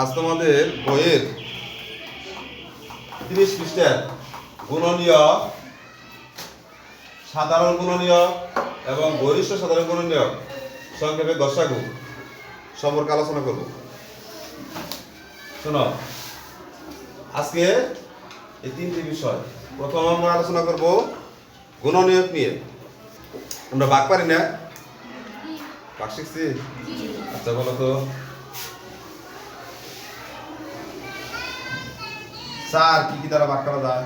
আজ তোমাদের বইয়ের তিরিশ পৃষ্ঠার গুণনীয়, সাধারণ গুণনীয় এবং গরিষ্ঠ সাধারণ গুণনীয় সংক্ষেপে গসাগু সম্পর্কে আলোচনা করব। শোনো, আজকে এই তিনটি বিষয়, প্রথম আমরা আলোচনা করব গুণনীয়ক নিয়ে। আমরা বাক পারি না? বাক শিখছি? আচ্ছা বলো তো। চার কি কি দ্বারা ভাগ করা যায়?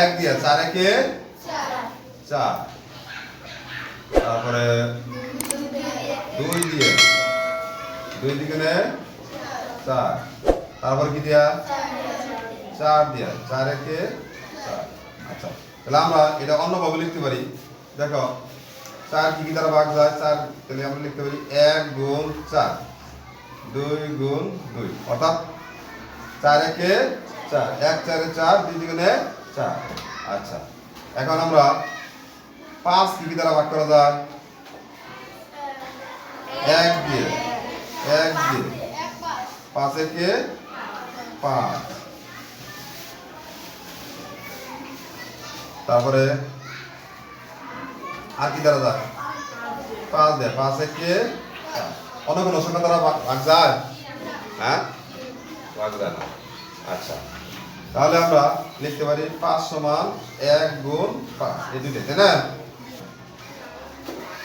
এক দিয়ে, চার একে চার। তারপরে দুই দিয়ে, দুই দিকে চার। তারপরে কি দিয়া? চার দিয়া, চার একে চার। আচ্ছা তাহলে আমরা এটা অন্যভাবে লিখতে পারি। দেখো, চার কি কি দ্বারা ভাগ যায়? চার, তাহলে আমরা লিখতে পারি এক গুণ চার। দুই গুণ দুই। অর্থাৎ চার একে চার। এক, চারে চার, দুই দিগুণে চার। আচ্ছা এখন আমরা পাঁচ কি কি দ্বারা ভাগ করা যায়? এক দিয়ে এক দিয়ে। পাঁচ একে পাঁচ। তারপরে আর কি দ্বারা যায়? পাঁচ দেয়। পাঁচ একে অন্য কোনো সংখ্যা দ্বারা ভাগ যায়। হ্যাঁ? ভাগ যায় আচ্ছা। তাহলে আমরা লিখতে পারি পাঁচ সমান এক গুণ পাঁচ। এই দুইটাই, তাই না?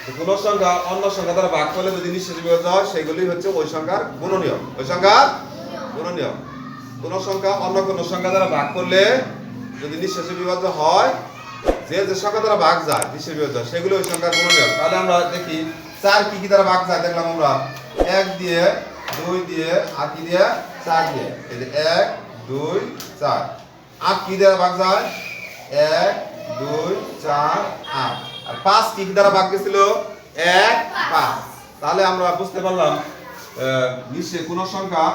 তো সংখ্যা, অন্য সংখ্যা দ্বারা ভাগ করলে যদি নিঃশেষ বিভাজ্য হয়, সেগুলি হচ্ছে ওই সংখ্যার গুণনীয় ওই সংখ্যার গুণনীয় কোনো সংখ্যা, অন্য কোনো সংখ্যা দ্বারা ভাগ করলে যদি নিঃশেষ বিভাজ্য হয়, যে যে সংখ্যা দ্বারা ভাগ যায় নিঃশেষ বিভাজ্য সেগুলো ওই সংখ্যার গুণনীয় তাহলে আমরা দেখি চার কি কি দ্বারা ভাগ যায় দেখলাম আমরা? এক দিয়ে, দুই দিয়ে আর কি দিয়ে? চার দিয়ে। এই এক, দুই, চার। আট কি দ্বারা ভাগ যায় এক, দুই, চার, আট। আর পাঁচ কি কি দ্বারা ভাগ গেছিল? এক, পাঁচ। তাহলে আমরা বুঝতে পারলাম নিশ্চয় কোন সংখ্যা?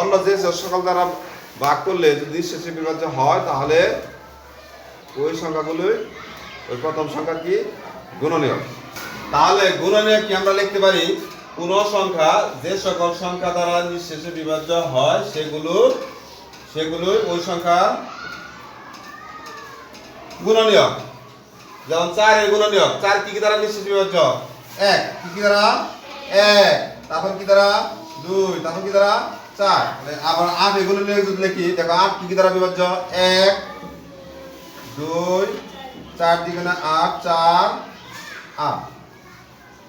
অন্য যে সকল দ্বারা ভাগ করলে যদি নিঃশেষে বিভাজ্য হয়, তাহলে ওই সংখ্যাগুলোই, ওই প্রথম সংখ্যা কি? গুণনীয় তাহলে গুণনীয় কি আমরা লিখতে পারি? কোন সংখ্যা যে সকল সংখ্যা দ্বারা নিঃশেষে বিভাজ্য হয়, সেগুলো, সেগুলোই ওই সংখ্যা গুণনীয় যেমন চার এর গুণনীয় চার কি কি দ্বারা নিঃশেষ বিভাজ্য? এক। কি কি দ্বারা? এক। তারপর কি দ্বারা? দুই। তারপর কি দ্বারা? চার। আবার আট এগুলো লিখি, দেখো আট কি কি দ্বারা বিভাজ্য? এক, দুই, চার দিকে না, আট, চার, আট।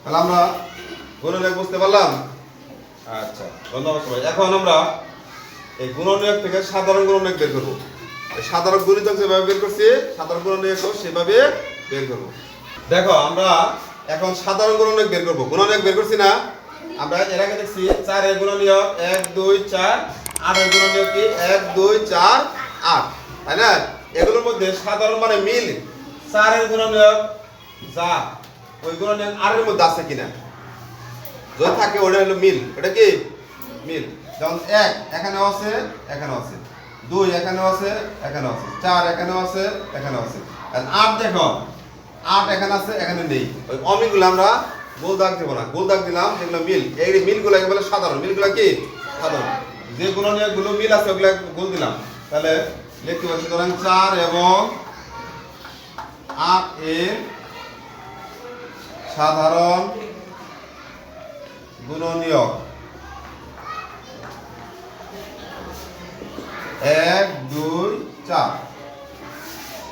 তাহলে আমরা গুণনীয়ক বুঝতে পারলাম? আচ্ছা ধন্যবাদ সবাই। এখন আমরা এই গুণনীয়ক থেকে সাধারণ গুণনীয়ক বের করব। সাধারণ গুণিতক যেভাবে বের করছি, সাধারণ গুণনীয়ক সেভাবে বের করব। দেখো, আমরা এখন সাধারণ গুণনীয়ক বের করব। গুণনীয়ক বের করছি না? আমরা এর আগে দেখছি চারের গুণনীয়ক এক, দুই, চার, আটের গুণনীয়ক কি? এক, দুই, চার, আট। তাই না? এগুলোর মধ্যে সাধারণ মানে মিল। চারের গুণনীয়ক যা ওই গুণনীয়ক আরের মধ্যে আছে কিনা? যদি থাকে, ওটা হলো মিল। ওটা কি? মিল। যেমন এক, এখানেও আছে এখানেও আছে। দুই, এখানেও আছে এখানেও আছে। চার, এখানেও আছে এখানেও আছে। আট দেখো, আট এখানে আছে, এখানে নেই। ওই অমিলগুলো আমরা গোল দাগ দেবো না। গোল দাগ দিলাম, যেগুলো মিল। এই মিলগুলো বলে সাধারণ। মিলগুলো কি? সাধারণ। যে গুলো মিল আছে, ওগুলো গোল দিলাম। তাহলে লিখতে পাচ্ছি ধরেন চার এবং আট এর সাধারণ গুণনীয়ক। এক, দুই, চার।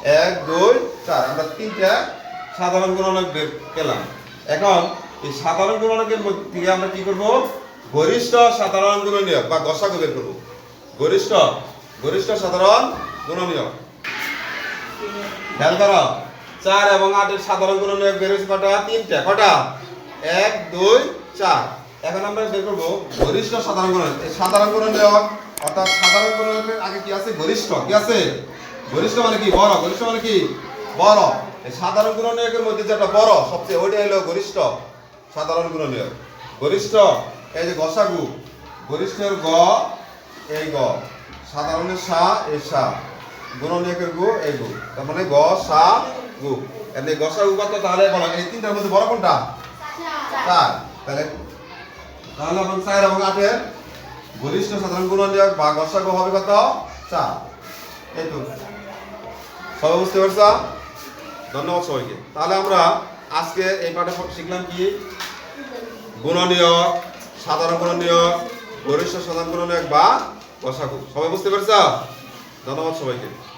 এক, দুই, চার। আমরা তিনটা সাধারণ গুণনীয়ক বের পেলাম। এখন এই সাধারণ গুণনীয়কের মধ্যে আমরা কি করব? গরিষ্ঠ সাধারণ গুণনীয়ক বা গসাগু বের করব। গরিষ্ঠ গরিষ্ঠ সাধারণ গুণনীয়ক। খেয়াল করো। চার এবং আটের সাধারণ গুণনীয়ক বের হয়েছে কটা? তিনটা। কটা? এক, দুই, চার। এখন আমরা বের করব গরিষ্ঠ সাধারণ গুণনীয়ক। সাধারণ গুণনীয়ক, অর্থাৎ সাধারণ গুণনীয়কের আগে কি আছে? গরিষ্ঠ কি আছে? গরিষ্ঠ মানে কি? বড়। গরিষ্ঠ মানে কি? বড়। সাধারণ গুণনীয়কের মধ্যে যেটা বড়, সবচেয়ে ওইটা হলো গরিষ্ঠ সাধারণ গুণনীয়ক। গরিষ্ঠ এই যে গসাগু। গরিষ্ঠের গ, এই গ। সাধারণের সা, এই সা। গুণনীয়কের গু, এই গু। তার মানে গ, সা তাহলে বলো এই তিনটার মধ্যে বড় কোনটা? চার। তাহলে তাহলে এখন চার এবং আটের গরিষ্ঠ সাধারণ গুণনীয়ক বা গসাগু হবে কত? চার। এই তো। সবাই বুঝতে পারছ? ধন্যবাদ সবাইকে। তাহলে আমরা আজকে এই পাঠে শিখলাম কি? গুণনীয়ক সাধারণ গুণনীয়ক গরিষ্ঠ সাধারণ গুণনীয়ক বা গসাগু। সবাই বুঝতে পারছ? ধন্যবাদ সবাইকে।